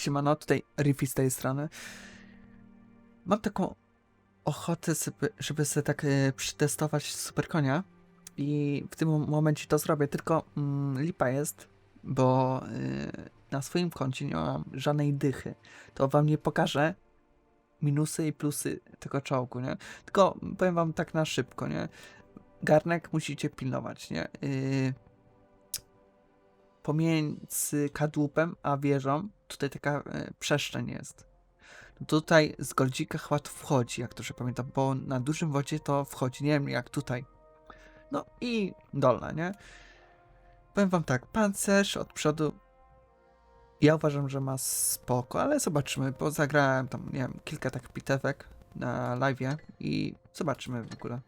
Siemano, tutaj Riffy z tej strony. Mam taką ochotę, sobie, żeby sobie tak e, przetestować superkonia i w tym momencie to zrobię, tylko mm, lipa jest, bo e, na swoim koncie nie mam żadnej dychy. To wam nie pokażę minusy i plusy tego czołgu, nie? Tylko powiem wam tak na szybko, nie? Garnek musicie pilnować, nie? Yy, pomiędzy kadłubem a wieżą tutaj taka e, przestrzeń jest. Tutaj z goldzika chyba wchodzi, jak że pamiętam, bo na dużym wodzie to wchodzi, nie wiem jak tutaj. No i dolna, nie? Powiem wam tak, pancerz od przodu ja uważam, że ma spoko, ale zobaczymy, bo zagrałem tam, nie wiem, kilka tak pitewek na live'ie i zobaczymy w ogóle.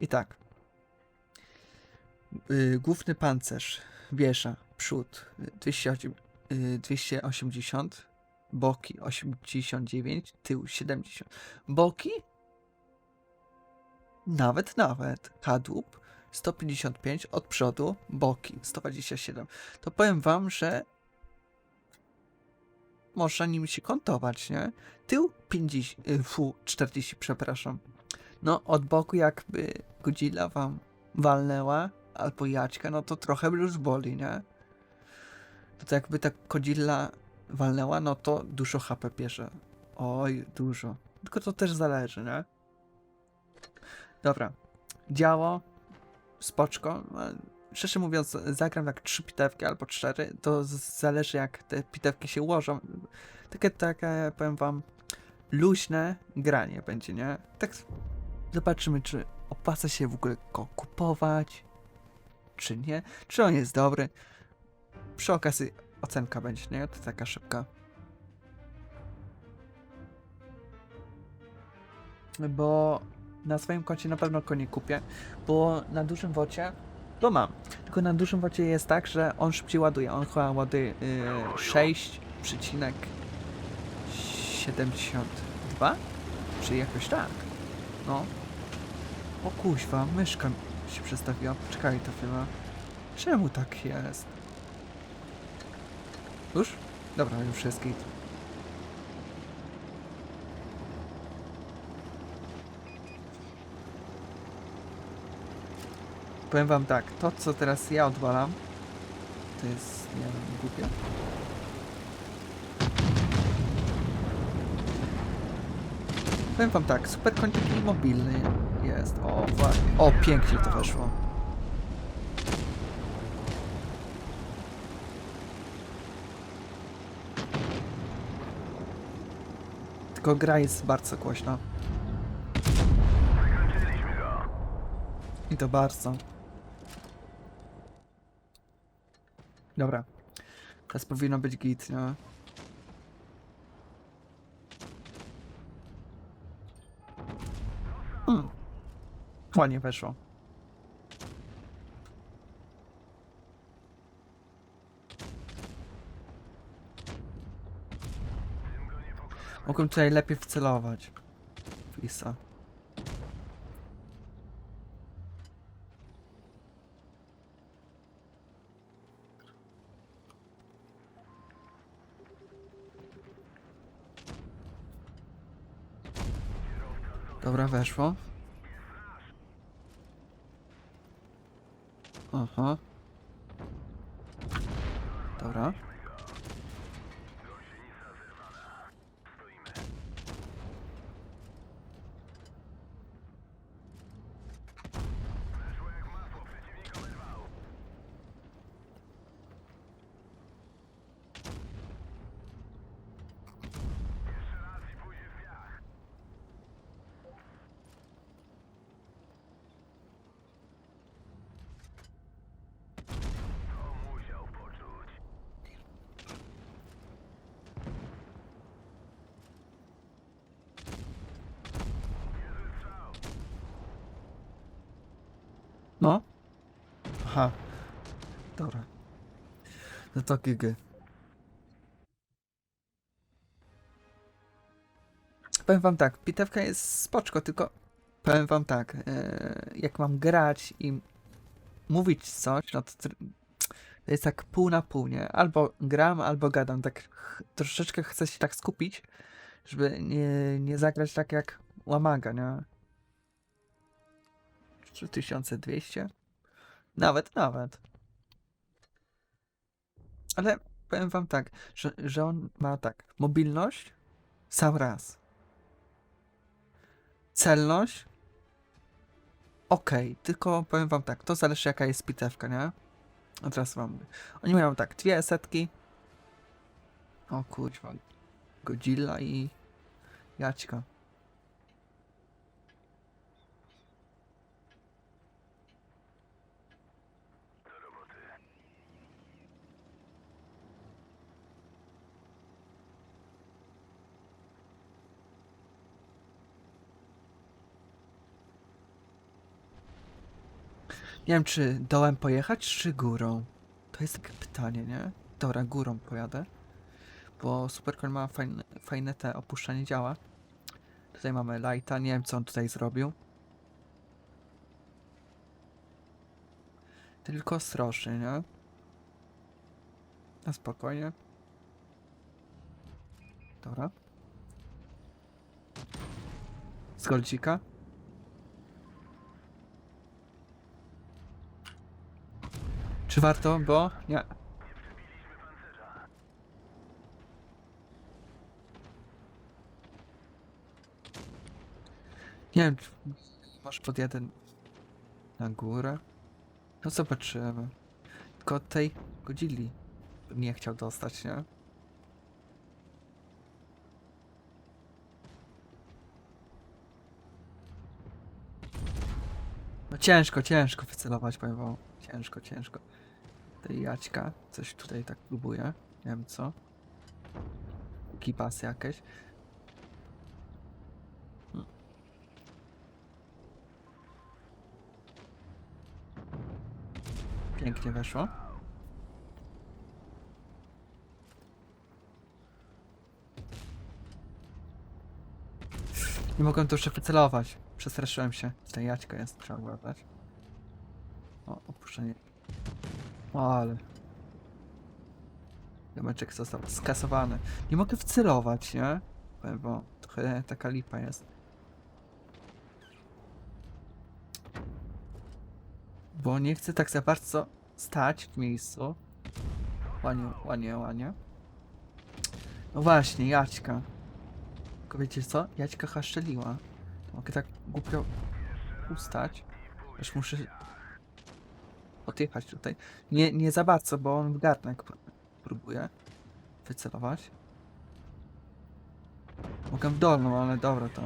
I tak. Yy, główny pancerz, wiesza, przód y, 208, y, 280, boki 89, tył 70. Boki? Nawet, nawet. Kadłub 155, od przodu boki 127. To powiem wam, że można nim się kątować, nie? Tył 50, y, fu, 40, przepraszam. No, od boku jakby Godzilla wam walnęła, albo Jaćka, no to trochę już boli, nie? No to jakby tak Godzilla walnęła, no to dużo HP bierze. Oj, dużo. Tylko to też zależy, nie? Dobra. Działo. Spoczko. No, Szczerze mówiąc, zagram tak trzy pitewki albo cztery. To zależy jak te pitewki się ułożą. Takie, takie, powiem wam, luźne granie będzie, nie? Tak zobaczymy, czy opłaca się w ogóle go kupować, czy nie. Czy on jest dobry. Przy okazji ocenka będzie, nie? To taka szybka. Bo na swoim koncie na pewno go nie kupię, bo na dużym wocie to mam. Tylko na dużym wocie jest tak, że on szybciej ładuje. On chyba ładuje yy, 6,72? Czy jakoś tak. No. O kuźwa, myszka się przestawiła. Czekaj to chwilę. Czemu tak jest? Już? Dobra, już jest git. Powiem wam tak, to co teraz ja odwalam, to jest, nie wiem, głupie. Powiem wam tak, super koń mobilny jest. O, właśnie. O, pięknie to weszło. Tylko gra jest bardzo głośna. I to bardzo. Dobra. Teraz powinno być git, nie? Ładnie weszło. Mogłem tutaj lepiej wcelować. Fisa. Dobra, weszło. Aha. Dobra. No. Aha. Dobra. No to GG. Powiem wam tak, pitewka jest spoczko, tylko powiem wam tak, e, jak mam grać i mówić coś, no to To jest tak pół na pół, nie? Albo gram, albo gadam. Tak troszeczkę chcę się tak skupić, żeby nie, nie zagrać tak jak łamaga, nie? 3200? Nawet, nawet. Ale powiem wam tak, że, że on ma tak, mobilność sam raz. Celność okej, tylko powiem wam tak, to zależy jaka jest bitewka, nie? A teraz wam mówię. Oni mają tak, dwie setki. O kurwa. Godzilla i Jaćka. Nie wiem, czy dołem pojechać, czy górą? To jest takie pytanie, nie? Dobra, górą pojadę. Bo Supercoin ma fajne, fajne te opuszczanie działa. Tutaj mamy Lighta, nie wiem co on tutaj zrobił. Tylko ostrożnie, nie? Na spokojnie. Dobra. Z goldzika. Czy warto? Bo nie. Nie wiem, czy masz pod jeden na górę? No zobaczymy. Tylko tej godzili nie chciał dostać, nie? No ciężko, ciężko wycelować, powiem wam. Ciężko, ciężko. Tej Jaćka, coś tutaj tak próbuje. Nie wiem co. Kipasy jakieś. Hmm. Pięknie weszło. Nie mogłem tu jeszcze wycelować. Przestraszyłem się. Tutaj Jaćka jest, trzeba uważać. O, opuszczenie. Ale... Jameczek został skasowany. Nie mogę wcelować, nie? Bo trochę taka lipa jest. Bo nie chcę tak za bardzo stać w miejscu. Łanie, łanie, łanie. No właśnie, Jaćka. Tylko wiecie co? Jaćka chaszczeliła. To mogę tak głupio ustać. Aż muszę odjechać tutaj. Nie, nie za bardzo, bo on w garnek pró- próbuje wycelować. Mogę w dolną, ale dobra to.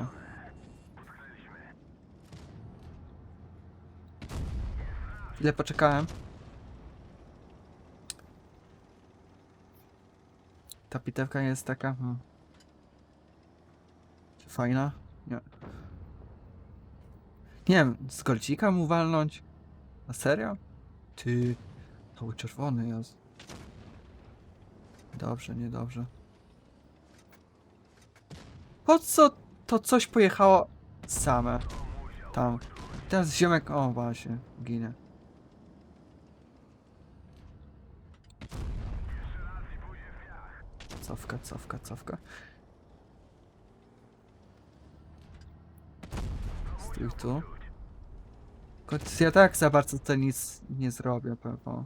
Chwilę poczekałem. Ta pitewka jest taka... Hmm. Fajna? Nie. Nie wiem, z golcika mu walnąć? Na serio? Ty, cały czerwony jest. Dobrze, niedobrze. Po co to coś pojechało same? Tam. Teraz ziomek, o właśnie, ginie. Cofka, cofka, cofka. Stój tu. Kot- Ja tak za bardzo to nic nie zrobię, pewno.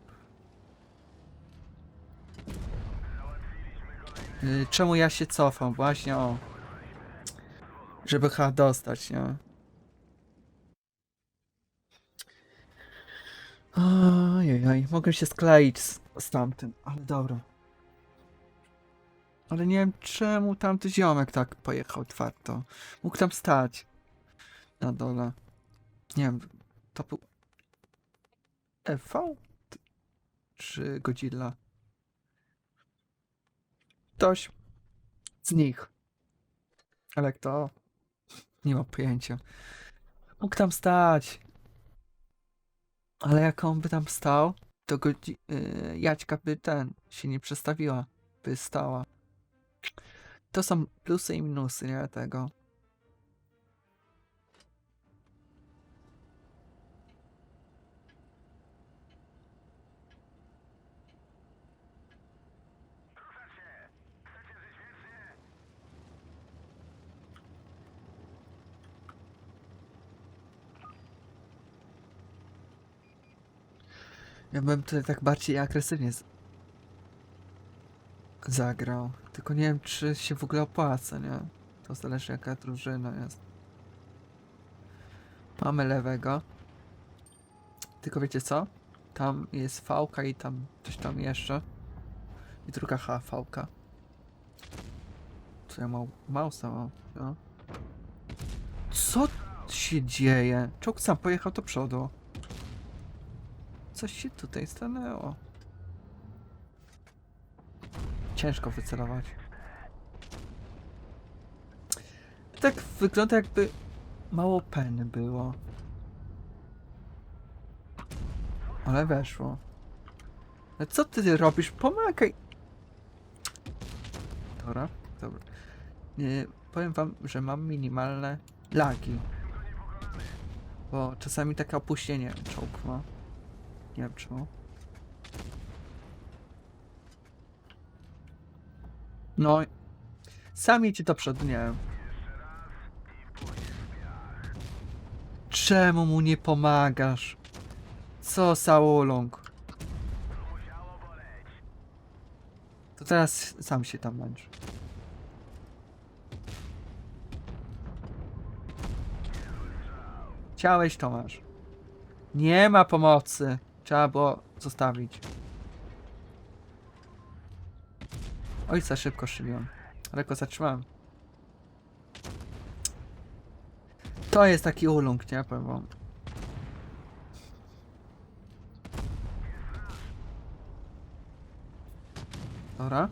Y, Czemu ja się cofam? Właśnie o. Żeby H dostać, nie? Ojej, mogę się skleić z, z tamtym, ale dobra. Ale nie wiem czemu tamty ziomek tak pojechał twardo. Mógł tam stać. Na dole. Nie wiem, to był EV? Czy Godzilla? Ktoś z nich. Ale kto? Nie mam pojęcia. Mógł tam stać. Ale jak on by tam stał, to godzi- yy, Jaćka by ten się nie przestawiła. By stała. To są plusy i minusy, nie? Tego. Ja bym tutaj tak bardziej agresywnie z... zagrał. Tylko nie wiem, czy się w ogóle opłaca, nie? To zależy jaka drużyna jest. Mamy lewego. Tylko wiecie co? Tam jest fałka i tam coś tam jeszcze. I druga H, fałka. Co ja mam? Mausa mam, no. Co się dzieje? Czołg sam pojechał do przodu. Coś się tutaj stanęło. Ciężko wycelować. Tak wygląda jakby mało peny było. Ale weszło. Ale co ty robisz? Pomagaj! Dobra, dobra. Nie, powiem wam, że mam minimalne lagi. Bo czasami takie opóźnienie czołg ma. Nie wiem czemu. No. Sam idźcie do przodu, nie. Czemu mu nie pomagasz? Co Saulong? To teraz sam się tam męcz. Chciałeś, to masz. Nie ma pomocy. Trzeba było zostawić. Oj, za szybko szyliłem. Ale go zatrzymałem. To jest taki ulung, nie? Powiem wam. Dobra.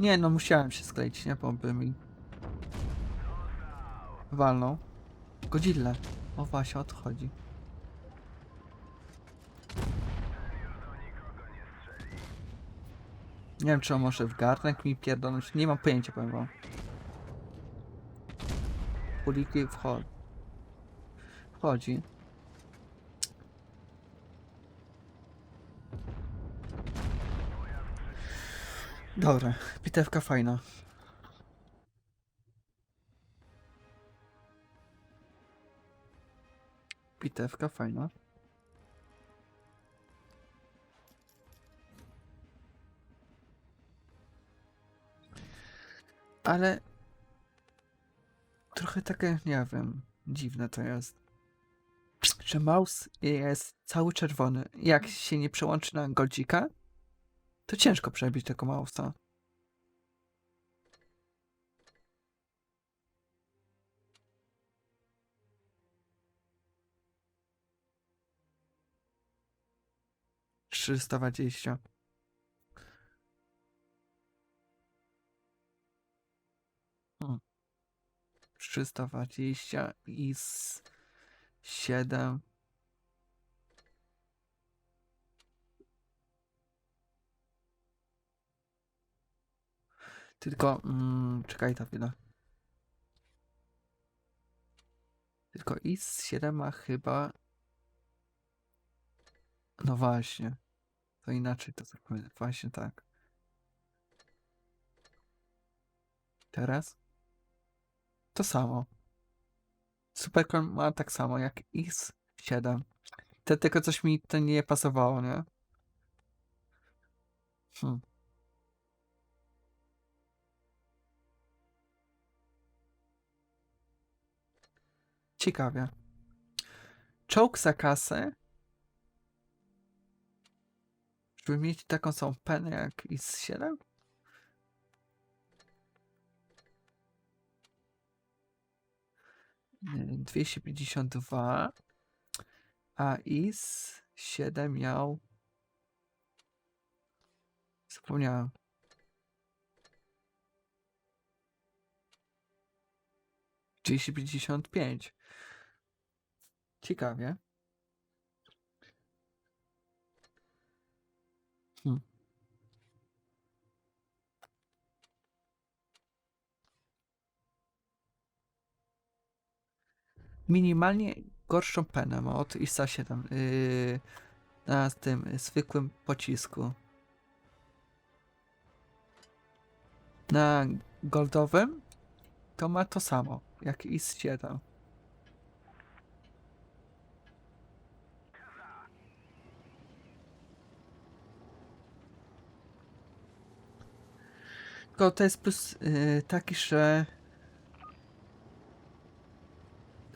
Nie, no musiałem się skleić, nie? By mi... Walnął. Godzilla. O właśnie, o to chodzi. Nie wiem, czy on może w garnek mi pierdolnąć. Nie mam pojęcia, powiem wam. Kuliki wchodzi. Wchodzi. Dobra, bitewka fajna. Bitewka fajna. Ale trochę takie, nie wiem, dziwne to jest. Że mouse jest cały czerwony. Jak się nie przełączy na goldzika, to ciężko przebić tego mausa. Trzysta dwadzieścia. 320 i z 7 Tylko, mm, czekaj ta chwilę. Tylko IS-7 ma chyba... No właśnie. To inaczej to zrobimy. Właśnie tak. Teraz? To samo. Supercon ma tak samo jak IS-7. To tylko coś mi to nie pasowało, nie? Hmm. Ciekawie. Czołg za kasę. Żeby mieć taką samą penę jak IS-7? 252. A IS-7 miał... Zapomniałem. Dwieście pięćdziesiąt pięć. Ciekawie. minimalnie gorszą penę ma od ISA 7 yy, na tym zwykłym pocisku. Na goldowym to ma to samo jak IS 7. Tylko to jest plus yy, taki, że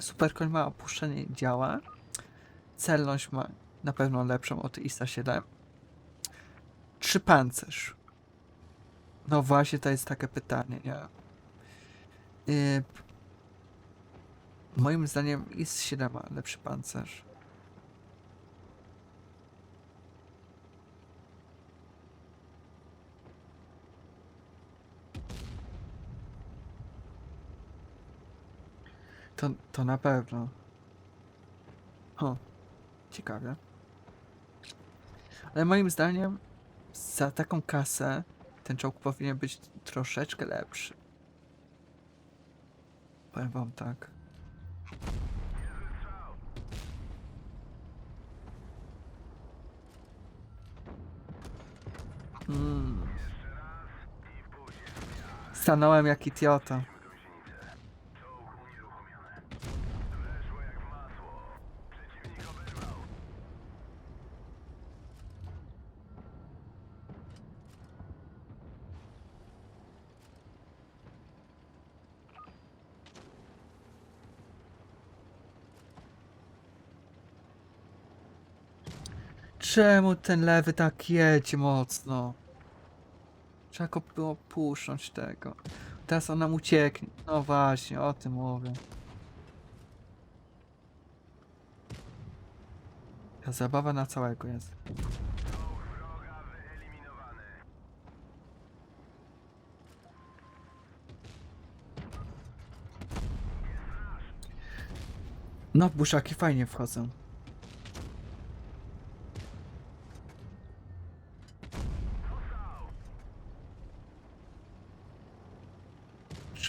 Supercoin ma opuszczenie działa. Celność ma na pewno lepszą od ISA 7. Czy pancerz? No właśnie, to jest takie pytanie, nie? Yy, moim zdaniem IS 7 ma lepszy pancerz. To, to na pewno. O, ciekawe. Ale moim zdaniem za taką kasę ten czołg powinien być troszeczkę lepszy. Powiem wam tak. Mm. Stanąłem jak idiota. Czemu ten lewy tak jedzie mocno? Trzeba go było puszcząć tego. Teraz on nam ucieknie. No właśnie, o tym mówię. Ta zabawa na całego jest. No, buszaki fajnie wchodzą.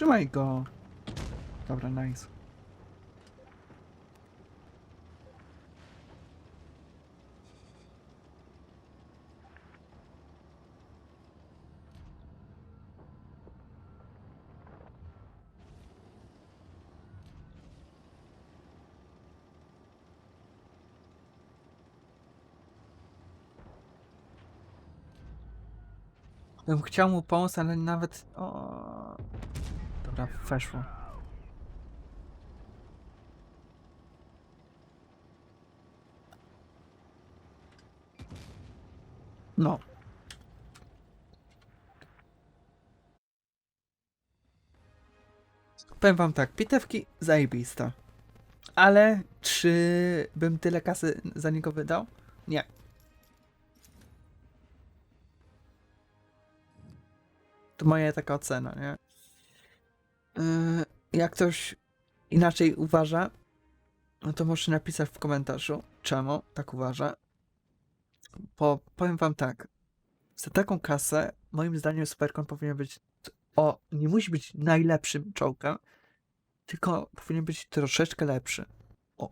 Trzymaj go. Dobra, nice. Bym chciał mu pomóc, ale nawet... O... Dobra, weszło. No. Powiem wam tak, pitewki zajebista. Ale czy bym tyle kasy za niego wydał? Nie. To moja taka ocena, nie? Yy, jak ktoś inaczej uważa, no to może napisać w komentarzu, czemu tak uważa. Bo powiem wam tak, za taką kasę, moim zdaniem Supercon powinien być, o, nie musi być najlepszym czołgiem, tylko powinien być troszeczkę lepszy. O,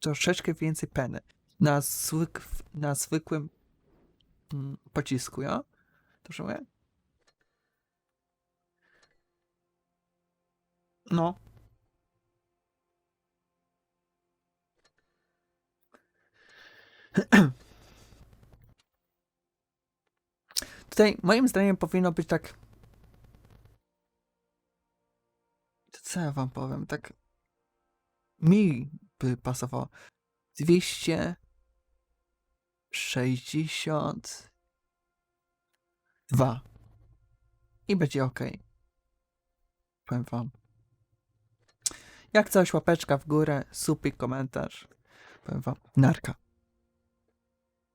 troszeczkę więcej peny. Na, zwyk, na zwykłym mm, pocisku, ja? Dobrze mówię? No. Tutaj moim zdaniem powinno być tak. Co ja wam powiem? Tak. Mi by pasowało. 262. I będzie ok. Powiem wam. Jak coś, łapeczka w górę, supik, komentarz. Powiem wam, narka.